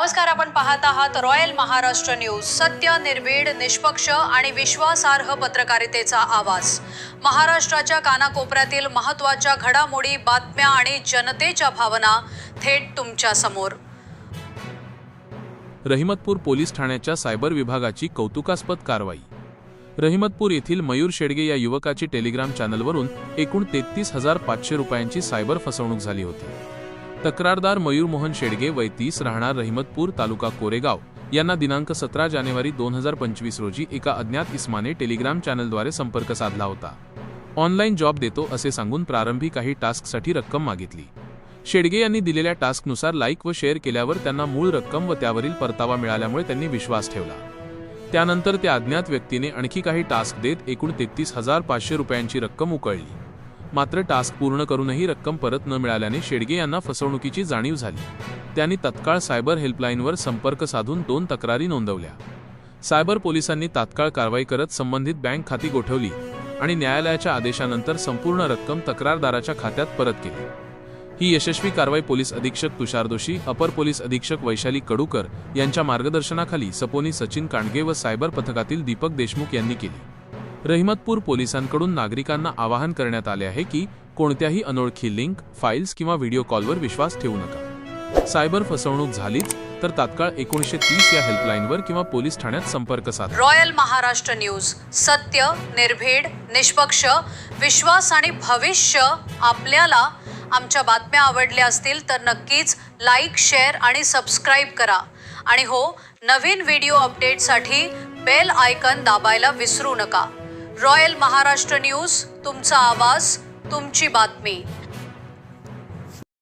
नमस्कार आपण पाहत आहात रॉयल महाराष्ट्र न्यूज. सत्य निर्भीड निष्पक्ष आणि विश्वासार्ह पत्रकारितेचा आवाज. महाराष्ट्राच्या कानाकोपऱ्यातील महत्त्वाच्या घडामोडी बातम्या आणि जनतेच्या भावना थेट तुमच्यासमोर. रहिमतपूर पोलीस ठाण्याच्या सायबर विभागाची कौतुकास्पद कारवाई. रहिमतपूर येथील मयूर शेडगे या युवकाची टेलिग्राम चॅनलवरून एकूण तेहतीस हजार पाचशे रुपयांची सायबर फसवणूक झाली होती. तक्रारदार मयूर मोहन शेडगे वय तीस राहणार रहिमतपूर तालुका कोरेगाव. यांना दिनांक सतरा जानेवारी दोन हजार पंचवीस रोजी एका अज्ञात इस्माने टेलिग्राम चॅनलद्वारे संपर्क साधला होता. ऑनलाईन जॉब देतो असे सांगून प्रारंभी काही टास्कसाठी रक्कम मागितली. शेडगे यांनी दिलेल्या टास्कनुसार लाईक व शेअर केल्यावर त्यांना मूळ रक्कम व त्यावरील परतावा मिळाल्यामुळे त्यांनी विश्वास ठेवला. त्यानंतर त्या अज्ञात व्यक्तीने आणखी काही टास्क देत एकूण तेहतीस हजार पाचशे रुपयांची रक्कम उकळली. मात्र टास्क पूर्ण करूनही रक्कम परत न मिळाल्याने शेडगे यांना फसवणुकीची जाणीव झाली. त्यांनी तत्काळ सायबर हेल्पलाईनवर संपर्क साधून दोन तक्रारी नोंदवल्या. सायबर पोलिसांनी तात्काळ कारवाई करत संबंधित बँक खाती गोठवली आणि न्यायालयाच्या आदेशानंतर संपूर्ण रक्कम तक्रारदाराच्या खात्यात परत केली. ही यशस्वी कारवाई पोलीस अधीक्षक तुषार दोशी अपर पोलीस अधीक्षक वैशाली कडूकर यांच्या मार्गदर्शनाखाली सपोनी सचिन कांडगे व सायबर पथकातील दीपक देशमुख यांनी केली. रहिमतपूर पोलिसांकडून नागरिकांना आवाहन करण्यात आले आहे की कोणत्याही अनोळखी लिंक फाईल्स किंवा व्हिडिओ कॉलवर विश्वास ठेवू नका. सायबर फसवणूक झालीच तर तात्काळ एकोणीसशे तीस या हेल्पलाईनवर किंवा पोलीस ठाण्यात संपर्क साधा. रॉयल महाराष्ट्र न्यूज सत्य निर्भीड निष्पक्ष विश्वास आणि भविष्य आपल्याला आमच्या बातम्या आवडल्या असतील तर नक्कीच लाईक शेअर आणि सबस्क्राईब करा. आणि हो नवीन व्हिडिओ अपडेटसाठी बेल आयकन दाबायला विसरू नका. रॉयल महाराष्ट्र न्यूज तुमचा आवाज तुमची बातमी.